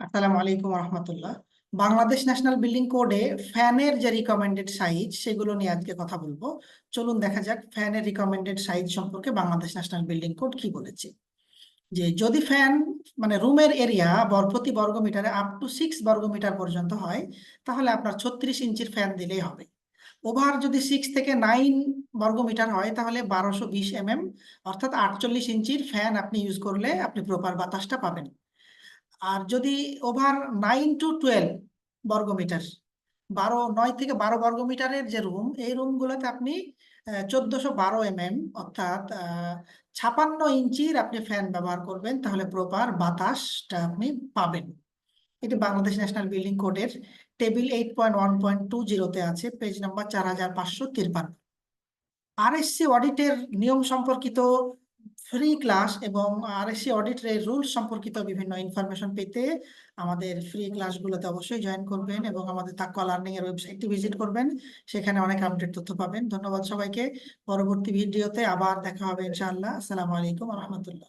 আসসালামু আলাইকুম রহমতুল্লাহ Bangladesh national building কোডে ফ্যানের যে রিকমেন্ডেড সাইজ সেগুলো নিয়ে আজকে কথা বলব। চলুন দেখা যাক ফ্যানের রিকমেন্ডেড সাইজ সম্পর্কে বাংলাদেশ ন্যাশনাল বিল্ডিং কোড কি বলেছে। যে যদি ফ্যান মানে রুমের এরিয়া প্রতি বর্গ মিটারে আপ টু সিক্স বর্গ মিটার পর্যন্ত হয়, তাহলে আপনার ছত্রিশ ইঞ্চির ফ্যান দিলেই হবে। ওভার যদি সিক্স থেকে নাইন বর্গ মিটার হয়, তাহলে বারোশো বিশ এমএম, অর্থাৎ আটচল্লিশ ইঞ্চির ফ্যান আপনি ইউজ করলে আপনি প্রপার বাতাসটা পাবেন। আর যদি ওভার নাইন টু টুয়েলভ বর্গমিটার, বারো, নয় থেকে বারো বর্গমিটারের যে রুম এই রুমগুলোতে আপনি চোদ্দশো বারো এম এম অর্থাৎ ছাপান্ন ইঞ্চির আপনি ফ্যান ব্যবহার করবেন, তাহলে প্রপার বাতাসটা আপনি পাবেন। এটি বাংলাদেশ ন্যাশনাল বিল্ডিং কোডের, table eight point one point two জিরোতে আছে পেজ নাম্বার চার হাজার পাঁচশো তিরপান্ন। আরএসসি অডিটের নিয়ম সম্পর্কিত ফ্রি ক্লাস এবং আরএসসি অডিটের রুলস সম্পর্কিত বিভিন্ন ইনফরমেশন পেতে আমাদের ফ্রি ক্লাসগুলোতে অবশ্যই জয়েন করবেন এবং আমাদের তাক্কা লার্নিং এর ওয়েবসাইটটি ভিজিট করবেন। সেখানে অনেক আপডেট তথ্য পাবেন। ধন্যবাদ সবাইকে। পরবর্তী ভিডিওতে আবার দেখা হবে ইনশাআল্লাহ। আসসালামু আলাইকুম রহমতুল্লাহ।